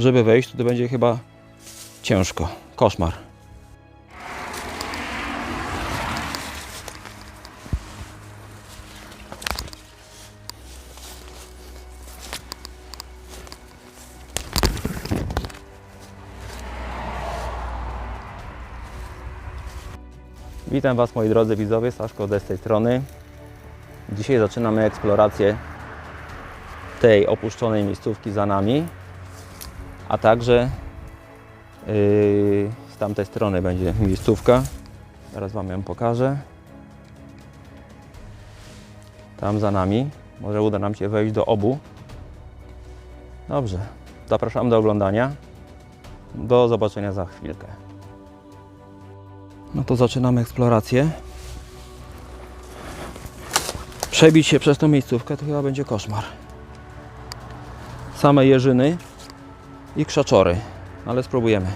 żeby wejść, to, to będzie chyba ciężko. Koszmar. Witam Was moi drodzy widzowie, Saszko z tej strony. Dzisiaj zaczynamy eksplorację tej opuszczonej miejscówki za nami, a także yy, z tamtej strony będzie miejscówka. Zaraz Wam ją pokażę. Tam za nami. Może uda nam się wejść do obu. Dobrze. Zapraszam do oglądania. Do zobaczenia za chwilkę. No to zaczynamy eksplorację. Przebić się przez tą miejscówkę to chyba będzie koszmar. Same jeżyny i krzaczory, ale spróbujemy.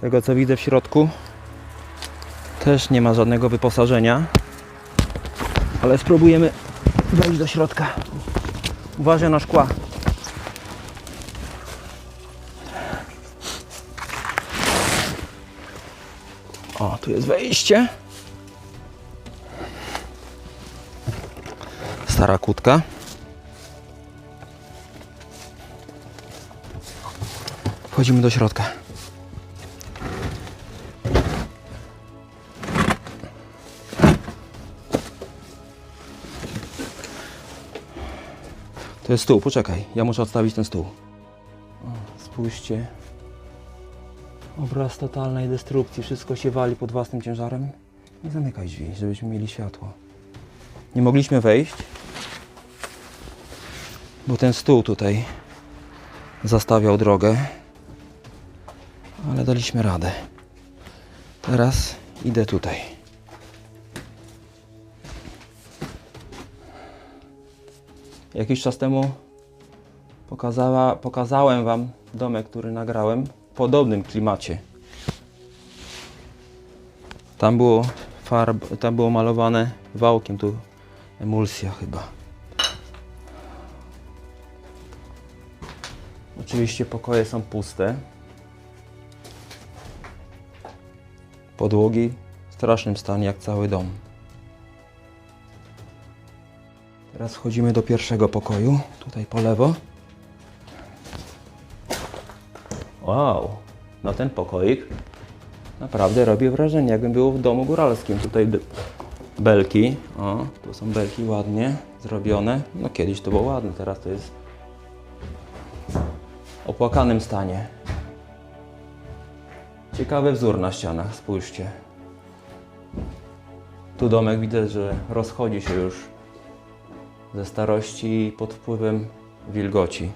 Tego co widzę w środku też nie ma żadnego wyposażenia, ale spróbujemy wejść do środka. Uważaj na szkła. O, tu jest wejście. Stara kłódka. Wchodzimy do środka. To jest stół, poczekaj. Ja muszę odstawić ten stół. O, spójrzcie. Obraz totalnej destrukcji. Wszystko się wali pod własnym ciężarem. Nie zamykaj drzwi, żebyśmy mieli światło. Nie mogliśmy wejść, bo ten stół tutaj zastawiał drogę, ale daliśmy radę. Teraz idę tutaj. Jakiś czas temu pokazała, pokazałem Wam domek, który nagrałem w podobnym klimacie. Tam było farb, tam było malowane wałkiem, tu emulsja chyba. Oczywiście pokoje są puste. Podłogi w strasznym stanie jak cały dom. Teraz wchodzimy do pierwszego pokoju, tutaj po lewo. Wow, no ten pokoik naprawdę robi wrażenie, jakbym był w domu góralskim. Tutaj belki, o, tu są belki ładnie zrobione. No kiedyś to było ładne, teraz to jest w opłakanym stanie. Ciekawy wzór na ścianach, spójrzcie. Tu domek widać, że rozchodzi się już ze starości pod wpływem wilgoci.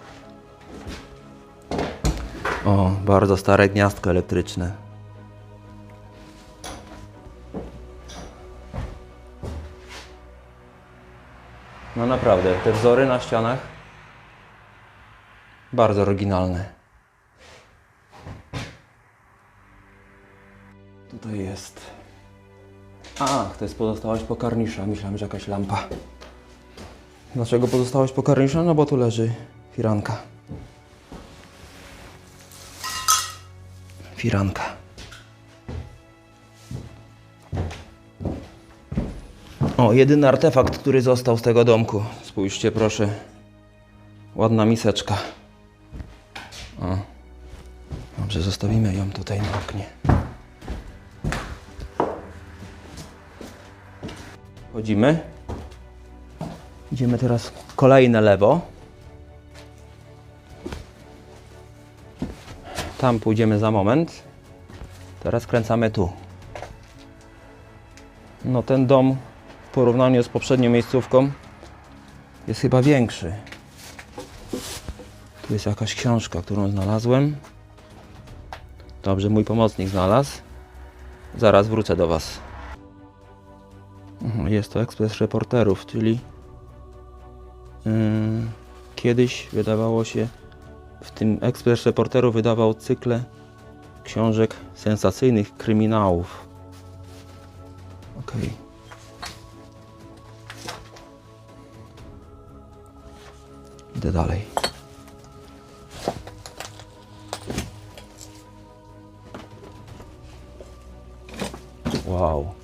O, bardzo stare gniazdko elektryczne. No naprawdę, te wzory na ścianach bardzo oryginalne. Tutaj jest. Ach, to jest pozostałość po karnisza. Myślałem, że jakaś lampa. Dlaczego pozostałość po karnisza? No bo tu leży firanka. Firanka. O, jedyny artefakt, który został z tego domku. Spójrzcie proszę. Ładna miseczka. O. Dobrze, zostawimy ją tutaj na oknie. Chodzimy. Idziemy teraz kolejne lewo. Tam pójdziemy za moment. Teraz kręcamy tu. No ten dom w porównaniu z poprzednią miejscówką jest chyba większy. Tu jest jakaś książka, którą znalazłem. Dobrze, mój pomocnik znalazł. Zaraz wrócę do Was. Mhm, jest to ekspres reporterów, czyli yy, kiedyś wydawało się, w tym ekspres reporterów wydawał cykle książek sensacyjnych kryminałów. Ok. Idę dalej. Wow.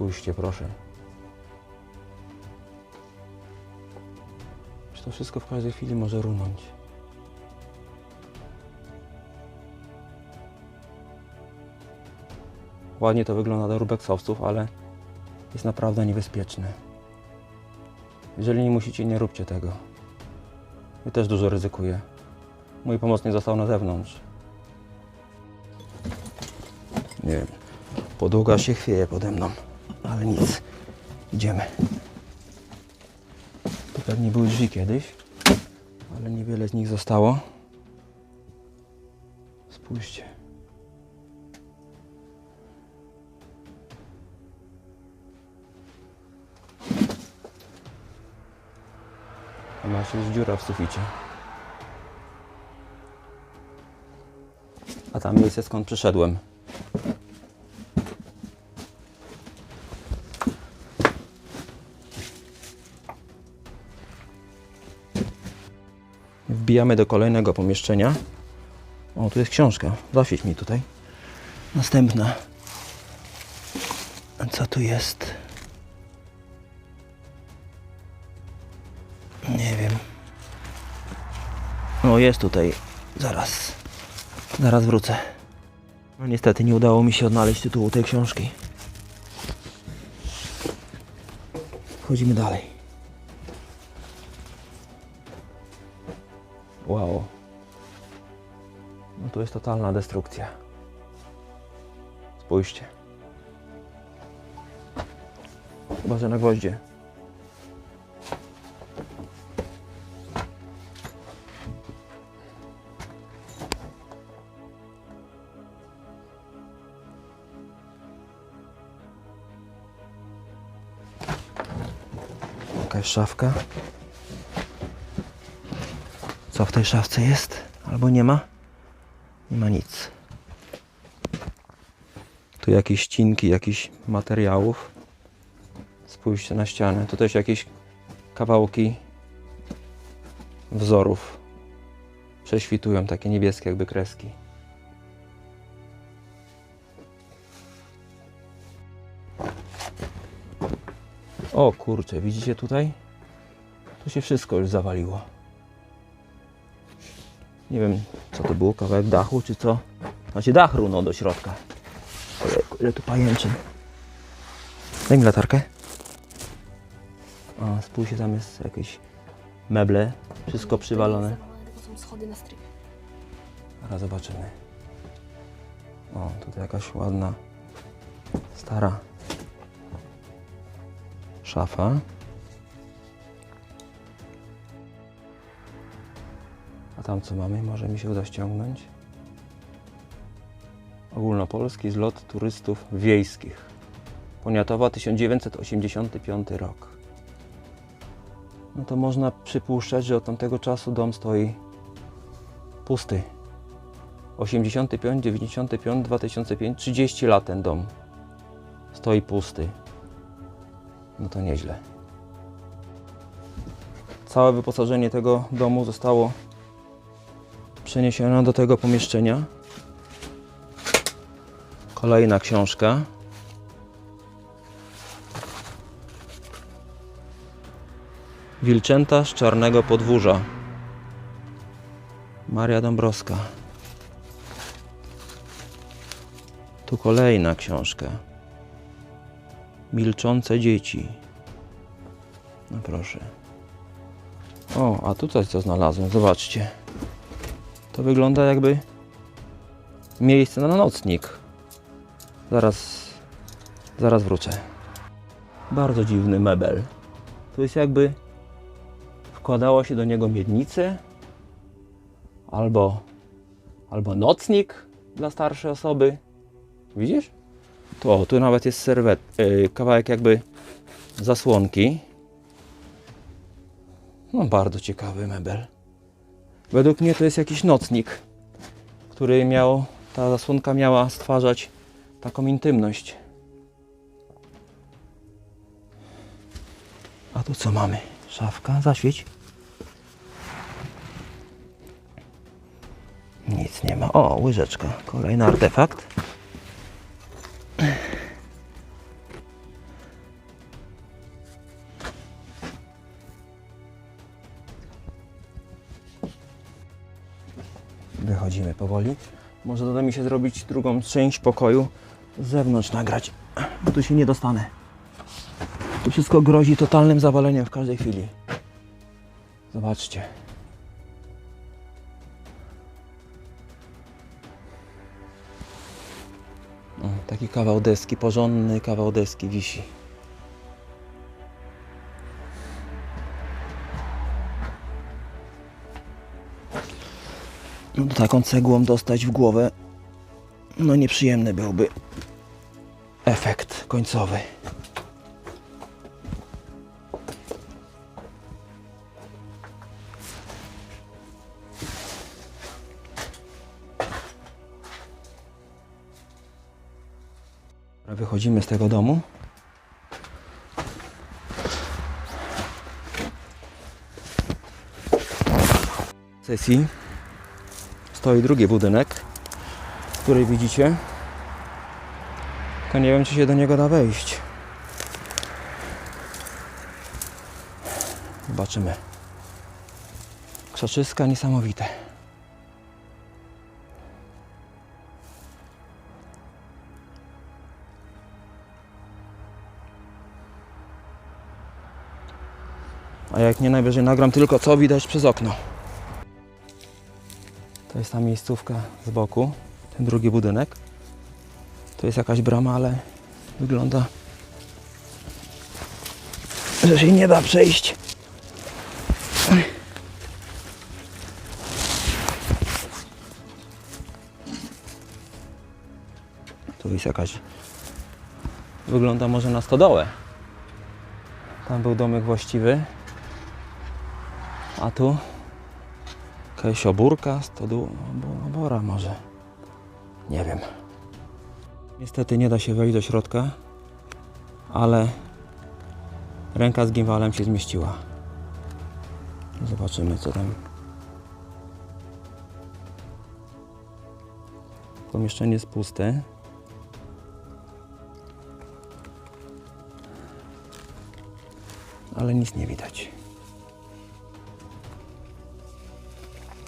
Spójrzcie, proszę. Czy to wszystko w każdej chwili może runąć? Ładnie to wygląda do urbexowców, ale jest naprawdę niebezpieczne. Jeżeli nie musicie, nie róbcie tego. Ja też dużo ryzykuję. Mój pomocnik został na zewnątrz. Nie wiem. Podługa się chwieje pode mną, ale nic. Idziemy. Tu pewnie były drzwi kiedyś, ale niewiele z nich zostało. Spójrzcie. A masz już dziura w suficie. A tam miejsce skąd przyszedłem. Wbijamy do kolejnego pomieszczenia. O, tu jest książka. Zaświeć mi tutaj. Następna. Co tu jest? Nie wiem. O, jest tutaj. Zaraz. Zaraz wrócę. No niestety nie udało mi się odnaleźć tytułu tej książki. Wchodzimy dalej. Wow. No tu jest totalna destrukcja. Spójrzcie. Chyba, że na gwoździe. Jakaś szafka. Co w tej szafce jest? Albo nie ma? Nie ma nic. Tu jakieś ścinki, jakichś materiałów. Spójrzcie na ścianę. Tu też jakieś kawałki wzorów. Prześwitują takie niebieskie jakby kreski. O kurczę, widzicie tutaj? Tu się wszystko już zawaliło. Nie wiem, co to było, kawałek dachu, czy co? Znaczy dach runął do środka. Ojejku, ile tu pajęczyn. Daj mi latarkę. A, spójrzcie, tam jest jakieś meble, wszystko przywalone. To są schody na strych. Zaraz zobaczymy. O, tutaj jakaś ładna, stara szafa. A tam co mamy? Może mi się uda ściągnąć. Ogólnopolski zlot turystów wiejskich. Poniatowa 1985 rok. No to można przypuszczać, że od tamtego czasu dom stoi pusty. 85, 95, 2005, 30 lat ten dom stoi pusty. No to nieźle. Całe wyposażenie tego domu zostało przeniesione do tego pomieszczenia. Kolejna książka. Wilczęta z czarnego podwórza. Maria Dąbrowska. Tu kolejna książka. Milczące dzieci. No proszę. O, a tutaj co znalazłem? Zobaczcie. To wygląda jakby miejsce na nocnik. Zaraz, zaraz wrócę. Bardzo dziwny mebel. To jest jakby wkładało się do niego miednicę albo, albo nocnik dla starszej osoby. Widzisz? Tu, o, tu nawet jest serwet, yy, kawałek jakby zasłonki. No bardzo ciekawy mebel. Według mnie to jest jakiś nocnik, który miał, ta zasłonka miała stwarzać taką intymność. A tu co mamy? Szafka, zaświeć. Nic nie ma. O, łyżeczka. Kolejny artefakt. Powoli. Może doda mi się zrobić drugą część pokoju z zewnątrz nagrać, bo tu się nie dostanę. Tu wszystko grozi totalnym zawaleniem w każdej chwili. Zobaczcie. O, taki kawał deski, porządny kawał deski wisi. Taką cegłą dostać w głowę, no nieprzyjemny byłby efekt końcowy. Wychodzimy z tego domu. Sesji stoi drugi budynek, który widzicie. To nie wiem, czy się do niego da wejść. Zobaczymy. Krzaczyska niesamowite. A jak nie, najwyżej nagram tylko co widać przez okno. To jest ta miejscówka z boku, ten drugi budynek. To jest jakaś brama, ale wygląda, że się nie da przejść. Tu jest jakaś, wygląda może na stodołę. Tam był domek właściwy. A tu jakaś stodół, obora może. Nie wiem. Niestety nie da się wejść do środka, ale ręka z gimbalem się zmieściła. Zobaczymy co tam. Pomieszczenie jest puste. Ale nic nie widać.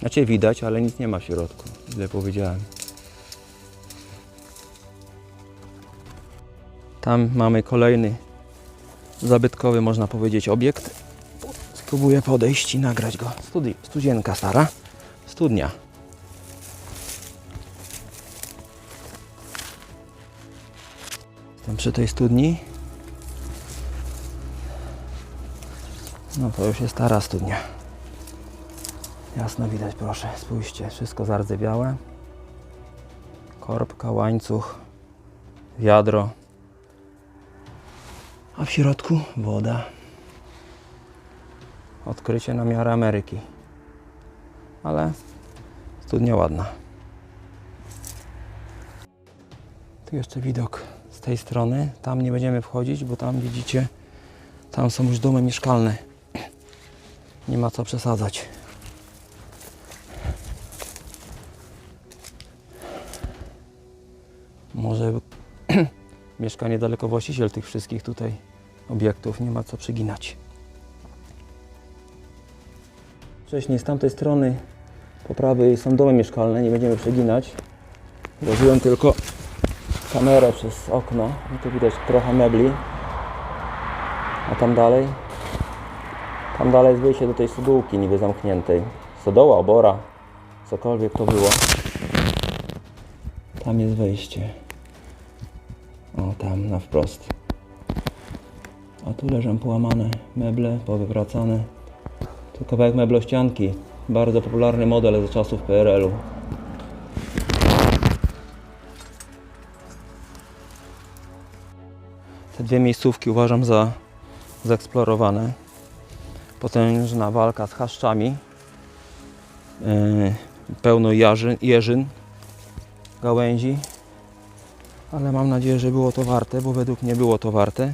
Znaczy widać, ale nic nie ma w środku. Źle powiedziałem. Tam mamy kolejny zabytkowy, można powiedzieć, obiekt. Spróbuję podejść i nagrać go. Studi studzienka stara. Studnia. Jestem przy tej studni. No to już jest stara studnia. Jasno widać, proszę, spójrzcie, wszystko zardzewiałe. Korbka, łańcuch, wiadro. A w środku woda. Odkrycie na miarę Ameryki. Ale studnia ładna. Tu jeszcze widok z tej strony. Tam nie będziemy wchodzić, bo tam widzicie, tam są już domy mieszkalne. Nie ma co przesadzać. Może mieszka niedaleko właściciel tych wszystkich tutaj obiektów, nie ma co przyginać. Wcześniej z tamtej strony po prawej są domy mieszkalne, nie będziemy przeginać. Włożyłem tylko kamerę przez okno i tu widać trochę mebli. A tam dalej? Tam dalej jest wyjście do tej stodołki niby zamkniętej. Stodoła, obora, cokolwiek to było. Tam jest wejście. Na wprost. A tu leżą połamane meble, powywracane. Tu kawałek meblościanki. Bardzo popularny model ze czasów PRL-u. Te dwie miejscówki uważam za zeksplorowane. Potężna walka z chaszczami. Yy, pełno jarzyn, jeżyn, gałęzi. Ale mam nadzieję, że było to warte, bo według mnie było to warte.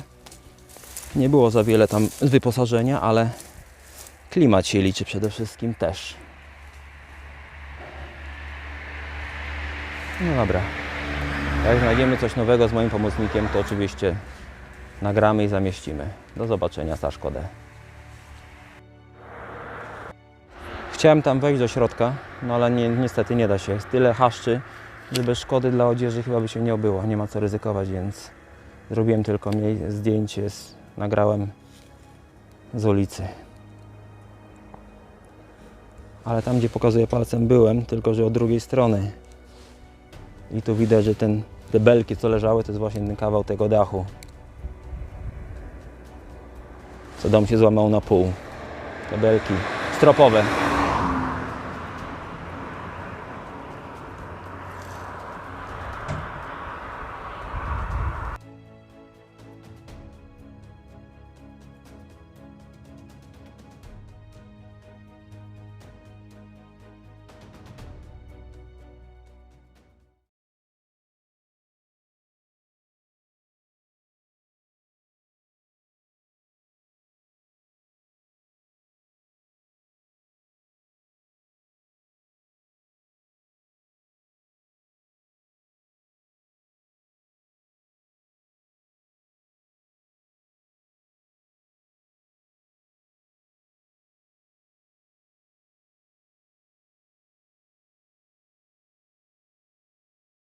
Nie było za wiele tam wyposażenia, ale klimat się liczy przede wszystkim też. No dobra. Jak znajdziemy coś nowego z moim pomocnikiem, to oczywiście nagramy i zamieścimy. Do zobaczenia, Staszkodę. Chciałem tam wejść do środka, no ale ni niestety nie da się. Jest tyle haszczy, że bez szkody dla odzieży chyba by się nie obyło. Nie ma co ryzykować, więc zrobiłem tylko zdjęcie, z, nagrałem z ulicy. Ale tam, gdzie pokazuję palcem, byłem, tylko że od drugiej strony. I tu widać, że ten, te belki, co leżały, to jest właśnie ten kawał tego dachu. Co dom się złamał na pół. Te belki stropowe.